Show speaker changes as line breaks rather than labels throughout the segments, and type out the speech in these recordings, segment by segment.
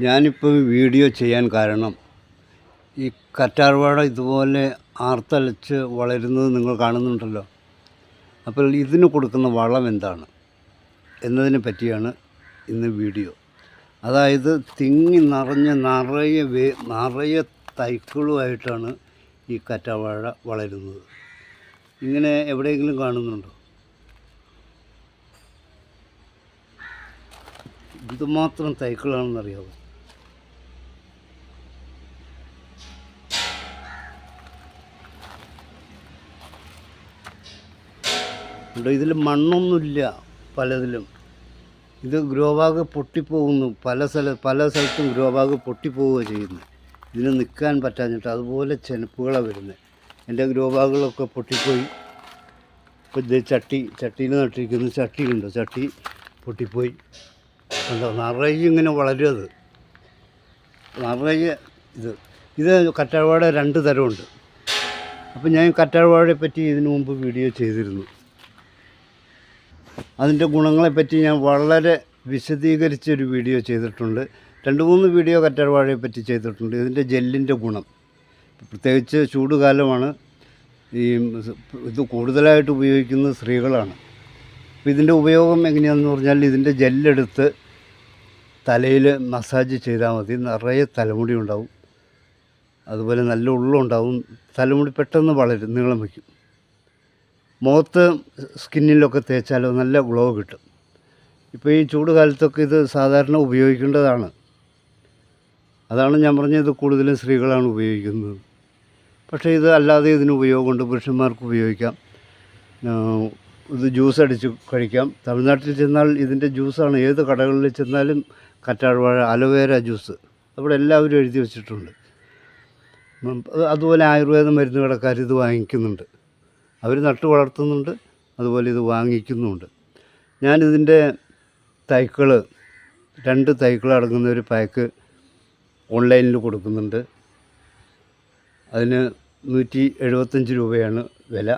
ഞാനിപ്പോൾ വീഡിയോ ചെയ്യാൻ കാരണം ഈ കറ്റാർവാഴ ഇതുപോലെ ആർത്തലച്ച് വളരുന്നത് നിങ്ങൾ കാണുന്നുണ്ടല്ലോ. അപ്പോൾ ഇതിന് കൊടുക്കുന്ന വളം എന്താണ്? എന്നതിനെ പറ്റിയാണ് ഇന്ന് വീഡിയോ. അതായത് തിങ്ങി നിറഞ്ഞ നിറയെ വേ നിറയെ തൈക്കളുമായിട്ടാണ് ഈ കറ്റാർവാഴ വളരുന്നത്. ഇങ്ങനെ എവിടെയെങ്കിലും കാണുന്നുണ്ടോ? ഇതുമാത്രം തൈക്കളാണെന്നറിയാമോ ഉണ്ട്. ഇതിൽ മണ്ണൊന്നുമില്ല പലതിലും. ഇത് ഗ്രോബാഗ് പൊട്ടിപ്പോകുന്നു. പല സ്ഥല പല സ്ഥലത്തും ഗ്രോ ബാഗ് പൊട്ടിപ്പോവുക ചെയ്യുന്നു ഇതിന് നിൽക്കാൻ പറ്റാഞ്ഞിട്ട് അതുപോലെ ചെനപ്പുകളാണ് വരുന്നത്. എന്റെ ഗ്രോബാഗുകളൊക്കെ പൊട്ടിപ്പോയി. ഇപ്പോൾ ഇത് ചട്ടി ചട്ടിയിൽ നട്ടിരിക്കുന്ന ചട്ടിയുണ്ട്. ചട്ടി പൊട്ടിപ്പോയി. എന്താ നിറയെ ഇങ്ങനെ വളരും അത്. നിറയെ ഇത്. ഇത് കറ്റാർവാഴ രണ്ട് തരമുണ്ട്. അപ്പോൾ ഞാൻ കറ്റാർവാഴയെ പറ്റി ഇതിനു മുമ്പ് വീഡിയോ ചെയ്തിരുന്നു. അതിന്റെ ഗുണങ്ങളെപ്പറ്റി ഞാൻ വളരെ വിശദീകരിച്ചൊരു വീഡിയോ ചെയ്തിട്ടുണ്ട്. രണ്ട് മൂന്ന് വീഡിയോ കറ്റാർവാഴയെ പറ്റി ചെയ്തിട്ടുണ്ട്. ഇതിന്റെ ജെല്ലിന്റെ ഗുണം. പ്രത്യേകിച്ച് ചൂടുകാലമാണ്. ഈ ഇത് കൂടുതലായിട്ട് ഉപയോഗിക്കുന്നത് സ്ത്രീകളാണ്. അപ്പോൾ ഇതിന്റെ ഉപയോഗം എങ്ങനെയാണെന്ന് പറഞ്ഞാൽ ഇതിന്റെ ജെല്ലെടുത്ത് തലയിൽ മസാജ് ചെയ്താൽ മതി. നിറയെ തലമുടി ഉണ്ടാവും. അതുപോലെ നല്ല ഉള്ളുണ്ടാവും തലമുടി പെട്ടെന്ന് വളരും. നീളം വയ്ക്കും. മുഖത്ത് സ്കിന്നിലൊക്കെ തേച്ചാലോ നല്ല ഗ്ലോ കിട്ടും. ഇപ്പോൾ ഈ ചൂട് കാലത്തൊക്കെ ഇത് സാധാരണ ഉപയോഗിക്കേണ്ടതാണ്. അതാണ് ഞാൻ പറഞ്ഞത് കൂടുതലും സ്ത്രീകളാണ് ഉപയോഗിക്കുന്നത്. പക്ഷേ ഇത് അല്ലാതെ ഇതിന് ഉപയോഗമുണ്ട്. പുരുഷന്മാർക്ക് ഉപയോഗിക്കാം. ഇത് ജ്യൂസ് അടിച്ച് കഴിക്കാം. തമിഴ്നാട്ടിൽ ചെന്നാൽ ഇതിന്റെ ജ്യൂസാണ്. ഏത് കടകളിൽ ചെന്നാലും കറ്റാർവാഴ അലോവേര ജ്യൂസ് അവിടെ എല്ലാവരും എഴുതി വെച്ചിട്ടുണ്ട്. അതുപോലെ ആയുർവേദ മരുന്ന് കടക്കാർ ഇത് വാങ്ങിക്കുന്നുണ്ട്. അവർ നട്ടു വളർത്തുന്നുണ്ട് അതുപോലെ ഇത് വാങ്ങിക്കുന്നുമുണ്ട്. ഞാനിതിന്റെ തൈക്കൾ രണ്ട് തൈക്കൾ അടങ്ങുന്ന ഒരു പാക്ക് ഓൺലൈനിൽ കൊടുക്കുന്നുണ്ട്. അതിന് നൂറ്റി എഴുപത്തഞ്ച് രൂപയാണ് വില.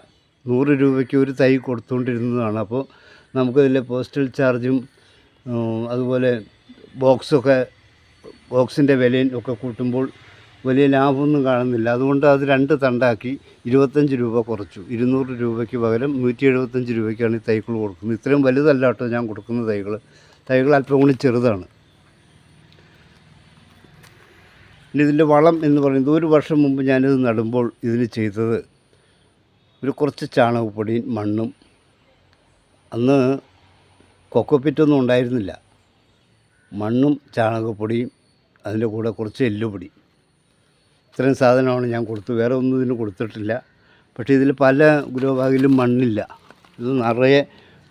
നൂറ് രൂപയ്ക്ക് ഒരു തൈ കൊടുത്തുകൊണ്ടിരുന്നതാണ്. അപ്പോൾ നമുക്കതിലെ പോസ്റ്റൽ ചാർജും അതുപോലെ ബോക്സൊക്കെ ബോക്സിന്റെ വിലയും ഒക്കെ കൂട്ടുമ്പോൾ വലിയ ലാഭമൊന്നും കാണുന്നില്ല. അതുകൊണ്ട് അത് രണ്ട് തണ്ടാക്കി ഇരുപത്തഞ്ച് രൂപ കുറച്ചു. ഇരുന്നൂറ് രൂപയ്ക്ക് പകരം നൂറ്റി എഴുപത്തഞ്ച് രൂപയ്ക്കാണ് ഈ തൈകൾ കൊടുക്കുന്നത്. ഇത്രയും വലുതല്ല കേട്ടോ ഞാൻ കൊടുക്കുന്ന തൈകൾ. തൈകൾ അല്പം കൂടി ചെറുതാണ്. ഇനി ഇതിന്റെ വളം എന്ന് പറയുന്നത് ഒരു വർഷം മുമ്പ് ഞാനിത് നടുമ്പോൾ ഇതിന് ചെയ്തത് ഒരു കുറച്ച് ചാണകപ്പൊടിയും മണ്ണും. അന്ന് കൊക്കോപ്പിറ്റൊന്നും ഉണ്ടായിരുന്നില്ല. മണ്ണും ചാണകപ്പൊടിയും അതിന്റെ കൂടെ കുറച്ച് എല്ലുപൊടി. ഇത്രയും സാധനമാണ് ഞാൻ കൊടുത്തു. വേറെ ഒന്നും ഇതിന് കൊടുത്തിട്ടില്ല. പക്ഷേ ഇതിൽ പല ഗ്രോ ബാഗിലും മണ്ണില്ല. ഇത് നിറയെ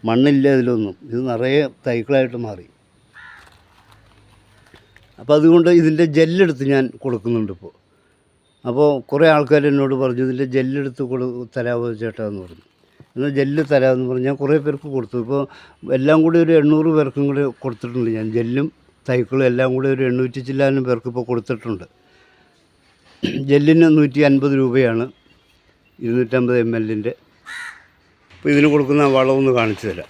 മണ്ണില്ല ഇതിലൊന്നും. ഇത് നിറയെ തൈകളായിട്ട് മാറി. അപ്പോൾ അതുകൊണ്ട് ഇതിന്റെ ജെല്ലെടുത്ത് ഞാൻ കൊടുക്കുന്നുണ്ട് ഇപ്പോൾ. അപ്പോൾ കുറേ ആൾക്കാർ എന്നോട് പറഞ്ഞു ഇതിന്റെ ജെല്ലെടുത്ത് കൊടു തരാമോ ചേട്ടാ എന്ന് പറഞ്ഞു. എന്നാൽ ജെല്ല് തരാമെന്ന് പറഞ്ഞു. ഞാൻ കുറേ പേർക്ക് കൊടുത്തു. ഇപ്പോൾ എല്ലാം കൂടി ഒരു എണ്ണൂറ് പേർക്കും കൂടി കൊടുത്തിട്ടുണ്ട് ഞാൻ ജെല്ലും തൈക്കളും എല്ലാം കൂടി ഒരു എണ്ണൂറ്റി ചില്ലാനും പേർക്ക് ഇപ്പോൾ കൊടുത്തിട്ടുണ്ട്. ജെല്ലിന് നൂറ്റി അൻപത് രൂപയാണ് ഇരുന്നൂറ്റമ്പത് എം എല്ലിന്റെ. അപ്പോൾ ഇതിന് കൊടുക്കുന്ന വളമൊന്ന് കാണിച്ചു തരാം.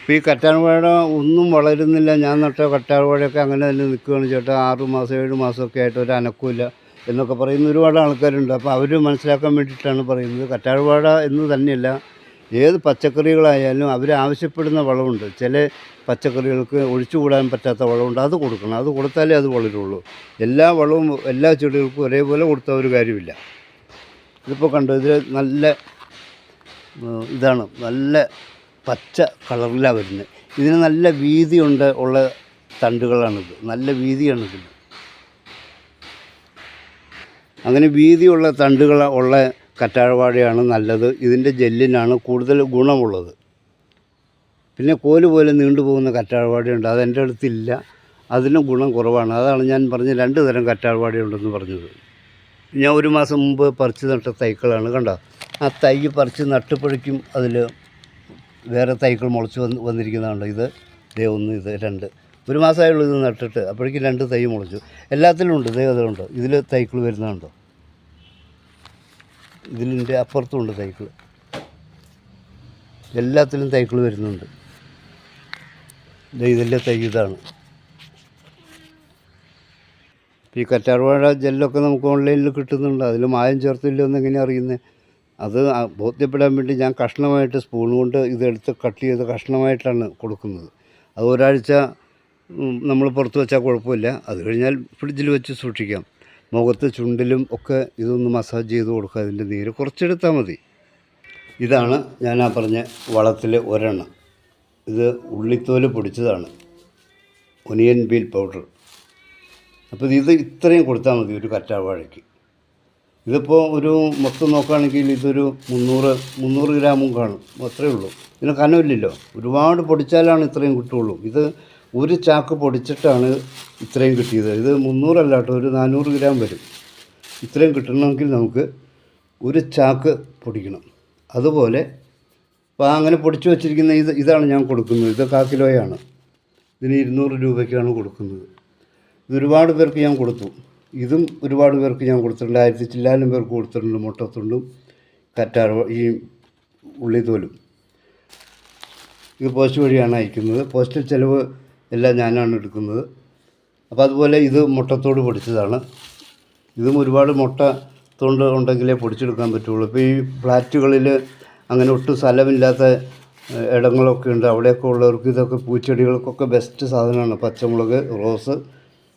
ഇപ്പോൾ ഈ കറ്റാർവാഴ ഒന്നും വളരുന്നില്ല. ഞാൻ നട്ട കറ്റാർവാഴയൊക്കെ അങ്ങനെ തന്നെ നിൽക്കുകയാണ് ചേട്ടാ. ആറ് മാസം ഏഴ് മാസമൊക്കെ ആയിട്ട് ഒരു അനക്കൂല എന്നൊക്കെ പറയുന്ന ഒരുപാട് ആൾക്കാരുണ്ട്. അപ്പോൾ അവർ മനസ്സിലാക്കാൻ വേണ്ടിയിട്ടാണ് പറയുന്നത്. കറ്റാർവാഴ എന്ന് തന്നെയല്ല ഏത് പച്ചക്കറികളായാലും അവർ ആവശ്യപ്പെടുന്ന വളമുണ്ട്. ചില പച്ചക്കറികൾക്ക് ഒഴിച്ചുകൂടാൻ പറ്റാത്ത വളമുണ്ട് അത് കൊടുക്കണം. അത് കൊടുത്താലേ അത് വളരുള്ളൂ. എല്ലാ വളവും എല്ലാ ചെടികൾക്കും ഒരേപോലെ കൊടുത്ത ഒരു കാര്യമില്ല. ഇതിപ്പോൾ കണ്ടു ഇതിൽ നല്ല ഇതാണ് നല്ല പച്ച കളറിലാണ് വരുന്നത് ഇതിന് നല്ല വീതിയുണ്ട് ഉള്ള തണ്ടുകളാണിത്. നല്ല വീതിയാണ് ഇതിന്. അങ്ങനെ വീതിയുള്ള തണ്ടുകൾ ഉള്ള കറ്റാഴവാഴയാണ് നല്ലത്. ഇതിന്റെ ജെല്ലിനാണ് കൂടുതൽ ഗുണമുള്ളത്. പിന്നെ കോൽ പോലെ നീണ്ടുപോകുന്ന കറ്റാർവാഴയുണ്ട് അത് എന്റെ അടുത്തില്ല. അതിനും ഗുണം കുറവാണ്. അതാണ് ഞാൻ പറഞ്ഞ രണ്ട് തരം കറ്റാർവാഴയുണ്ടെന്ന് പറഞ്ഞത്. ഞാൻ ഒരു മാസം മുമ്പ് പറിച്ച് നട്ട തൈക്കളാണ്. കണ്ടോ? ആ തൈ പറിച്ച് നട്ടുപഴിക്കും അതിൽ വേറെ തൈകൾ മുളച്ച് വന്ന് വന്നിരിക്കുന്നതാണ് ഇത്. ദേ ഒന്ന് ഇത് രണ്ട്. ഒരു മാസമായുള്ളൂ ഇത് നട്ടിട്ട്. അപ്പോഴേക്കും രണ്ട് തൈ മുളച്ചു. എല്ലാത്തിലും ഉണ്ട്. ദേ അതുണ്ട് ഇതിൽ തൈക്കൾ വരുന്നതുണ്ടോ ഇതിന്റെ അപ്പുറത്തുണ്ട് തൈക്കൾ. എല്ലാത്തിലും തൈക്കൾ വരുന്നുണ്ട്. ഇതിന്റെ തൈ ഇതാണ് ഈ കറ്റാർവാഴ ജെല്ലൊക്കെ നമുക്ക് ഓൺലൈനിൽ കിട്ടുന്നുണ്ട്. അതിൽ മായം ചേർത്തില്ല എന്ന് എങ്ങനെയാണ് അറിയുന്നത് അത് ബോധ്യപ്പെടാൻ വേണ്ടി ഞാൻ കഷ്ണമായിട്ട് സ്പൂൺ കൊണ്ട് ഇതെടുത്ത് കട്ട് ചെയ്ത് കഷ്ണമായിട്ടാണ് കൊടുക്കുന്നത്. അത് ഒരാഴ്ച നമ്മൾ പുറത്ത് വെച്ചാൽ കുഴപ്പമില്ല. അത് കഴിഞ്ഞാൽ ഫ്രിഡ്ജിൽ വെച്ച് സൂക്ഷിക്കാം. മുഖത്ത് ചുണ്ടിലും ഒക്കെ ഇതൊന്ന് മസാജ് ചെയ്ത് കൊടുക്കുക. അതിന്റെ നീര് കുറച്ചെടുത്താൽ മതി. ഇതാണ് ഞാൻ ആ പറഞ്ഞ വളത്തിൽ ഒരെണ്ണം. ഇത് ഉള്ളിത്തോൽ പൊടിച്ചതാണ്. Onion peel powder. അപ്പോൾ ഇത് ഇത്രയും കൊടുത്താൽ മതി ഒരു കറ്റാവാഴയ്ക്ക് ഇതിപ്പോൾ ഒരു മൊത്തം നോക്കുകയാണെങ്കിൽ ഇതൊരു മുന്നൂറ് മുന്നൂറ് ഗ്രാമും കാണും. അത്രയേ ഉള്ളൂ. ഇതിന് കനമില്ലല്ലോ. ഒരുപാട് പൊടിച്ചാലാണ് ഇത്രയും കിട്ടുള്ളൂ ഇത് ഒരു ചാക്ക് പൊടിച്ചിട്ടാണ് ഇത്രയും കിട്ടിയത്. ഇത് മുന്നൂറല്ല കേട്ടോ ഒരു നാനൂറ് ഗ്രാം വരും. ഇത്രയും കിട്ടണമെങ്കിൽ നമുക്ക് ഒരു ചാക്ക് പൊടിക്കണം. അതുപോലെ അപ്പോൾ അങ്ങനെ പൊടിച്ചു വച്ചിരിക്കുന്ന ഇത് ഇതാണ് ഞാൻ കൊടുക്കുന്നത്. ഇത് കാ കിലോയാണ്. ഇതിന് ഇരുന്നൂറ് രൂപയ്ക്കാണ് കൊടുക്കുന്നത്. ഇത് ഒരുപാട് പേർക്ക് ഞാൻ കൊടുത്തു. ഇതും ഒരുപാട് പേർക്ക് ഞാൻ കൊടുത്തിട്ടുണ്ട്. ആയിരത്തി ചില്ലാനും പേർക്ക് കൊടുത്തിട്ടുണ്ട് മുട്ടത്തുണ്ടും കറ്റാർ ഈ ഉള്ളിത്തോലും. ഇത് പോസ്റ്റ് വഴിയാണ് അയക്കുന്നത്. പോസ്റ്റ് ചിലവ് എല്ലാം ഞാനാണ് എടുക്കുന്നത്. അപ്പോൾ അതുപോലെ ഇത് മുട്ടത്തോട് പൊടിച്ചതാണ്. ഇതും ഒരുപാട് മുട്ട തൊണ്ട് ഉണ്ടെങ്കിലേ പൊടിച്ചെടുക്കാൻ പറ്റുള്ളൂ. ഇപ്പോൾ ഈ ഫ്ലാറ്റുകളിൽ അങ്ങനെ ഒട്ടും സ്ഥലമില്ലാത്ത ഇടങ്ങളൊക്കെ ഉണ്ട്. അവിടെയൊക്കെ ഉള്ളവർക്ക് ഇതൊക്കെ പൂച്ചെടികൾക്കൊക്കെ ബെസ്റ്റ് സാധനമാണ്. പച്ചമുളക് റോസ്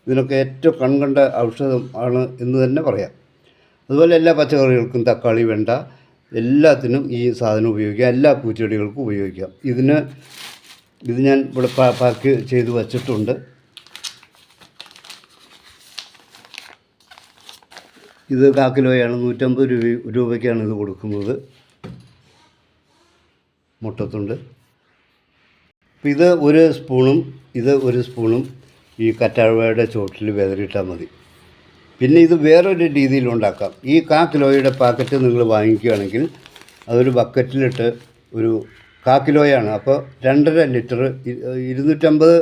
ഇതിനൊക്കെ ഏറ്റവും കൺകണ്ട ഔഷധം ആണ് എന്ന് തന്നെ പറയാം. അതുപോലെ എല്ലാ പച്ചക്കറികൾക്കും തക്കാളി വെണ്ട എല്ലാത്തിനും ഈ സാധനം ഉപയോഗിക്കാം. എല്ലാ പൂച്ചെടികൾക്കും ഉപയോഗിക്കാം. ഇതിന് ഇത് ഞാൻ ഇവിടെ പാക്ക് ചെയ്ത് വച്ചിട്ടുണ്ട്. ഇത് കാക്കിലോയാണ് നൂറ്റമ്പത് രൂപ രൂപയ്ക്കാണ് ഇത് കൊടുക്കുന്നത്. മുട്ടത്തുണ്ട്. ഇത് ഒരു സ്പൂണും ഇത് ഒരു സ്പൂണും ഈ കറ്റാഴ്വയുടെ ചോട്ടിൽ വിതറിയിട്ടാൽ മതി. പിന്നെ ഇത് വേറൊരു രീതിയിൽ ഉണ്ടാക്കാം. ഈ കാ കിലോയുടെ പാക്കറ്റ് നിങ്ങൾ വാങ്ങിക്കുകയാണെങ്കിൽ അതൊരു ബക്കറ്റിലിട്ട് ഒരു കാ കിലോയാണ്. അപ്പോൾ രണ്ടര ലിറ്റർ ഇരുന്നൂറ്റമ്പത്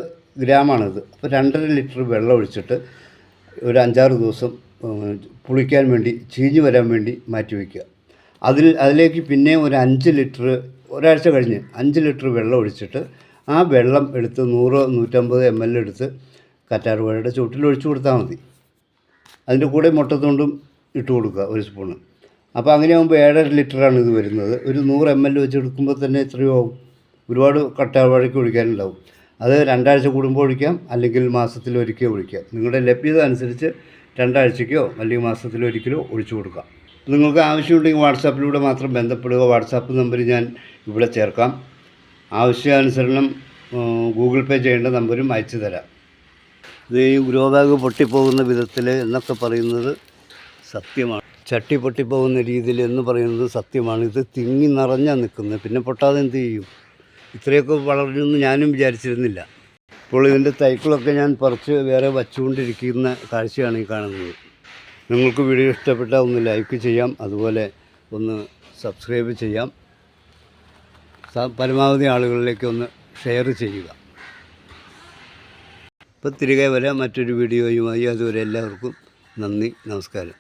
ഗ്രാമാണിത്. അപ്പോൾ രണ്ടര ലിറ്റർ വെള്ളം ഒഴിച്ചിട്ട് ഒരു അഞ്ചാറ് ദിവസം പുളിക്കാൻ വേണ്ടി ചീഞ്ഞ് വരാൻ വേണ്ടി മാറ്റി വയ്ക്കുക. അതിൽ അതിലേക്ക് പിന്നെ ഒരു അഞ്ച് ലിറ്റർ ഒരാഴ്ച കഴിഞ്ഞ് അഞ്ച് ലിറ്റർ വെള്ളം ഒഴിച്ചിട്ട് ആ വെള്ളം എടുത്ത് നൂറ് നൂറ്റമ്പത് എം എൽ എടുത്ത് കറ്റാർവാഴയുടെ ചുവട്ടിൽ ഒഴിച്ചു കൊടുത്താൽ മതി. അതിന്റെ കൂടെ മുട്ടത്തുണ്ടും ഇട്ട് കൊടുക്കുക ഒരു സ്പൂണ്. അപ്പോൾ അങ്ങനെ ആകുമ്പോൾ ഏഴര ലിറ്ററാണ് ഇത് വരുന്നത്. ഒരു നൂറ് എം എൽ വെച്ച് എടുക്കുമ്പോൾ തന്നെ എത്രയോ ആവും. ഒരുപാട് കട്ടാവാഴയ്ക്ക് ഒഴിക്കാനുണ്ടാവും. അത് രണ്ടാഴ്ച കൂടുമ്പോൾ ഒഴിക്കാം അല്ലെങ്കിൽ മാസത്തിൽ ഒരിക്കൽ ഒഴിക്കാം. നിങ്ങളുടെ ലഭ്യത അനുസരിച്ച് രണ്ടാഴ്ചയ്ക്കോ അല്ലെങ്കിൽ മാസത്തിൽ ഒരിക്കലോ ഒഴിച്ചു കൊടുക്കാം. നിങ്ങൾക്ക് ആവശ്യമുണ്ടെങ്കിൽ വാട്സാപ്പിലൂടെ മാത്രം ബന്ധപ്പെടുക. വാട്സാപ്പ് നമ്പർ ഞാൻ ഇവിടെ ചേർക്കാം. ആവശ്യാനുസരണം ഗൂഗിൾ പേ ചെയ്യേണ്ട നമ്പരും അയച്ചു തരാം. ഈ ഗ്രോ ബാഗ് പൊട്ടിപ്പോകുന്ന വിധത്തിൽ എന്നൊക്കെ പറയുന്നത് സത്യമാണ്. ചട്ടി പൊട്ടിപ്പോകുന്ന രീതിയിൽ എന്ന് പറയുന്നത് സത്യമാണ്. ഇത് തിങ്ങി നിറഞ്ഞാൽ നിൽക്കുന്നത്. പിന്നെ പൊട്ടാതെ എന്ത് ചെയ്യും? ഇത്രയൊക്കെ വളരുമെന്ന് ഞാനും വിചാരിച്ചിരുന്നില്ല. ഇപ്പോൾ ഇതിന്റെ തൈക്കളൊക്കെ ഞാൻ പറിച്ച് വേറെ വച്ചുകൊണ്ടിരിക്കുന്ന കാഴ്ചയാണ് ഈ കാണുന്നത്. നിങ്ങൾക്ക് വീഡിയോ ഇഷ്ടപ്പെട്ടാൽ ഒന്ന് ലൈക്ക് ചെയ്യാം അതുപോലെ ഒന്ന് സബ്സ്ക്രൈബ് ചെയ്യാം. പരമാവധി ആളുകളിലേക്ക് ഒന്ന് ഷെയർ ചെയ്യുക. ഇപ്പം തിരികെ വരാം മറ്റൊരു വീഡിയോയുമായി. അതുവരെ എല്ലാവർക്കും നന്ദി നമസ്കാരം.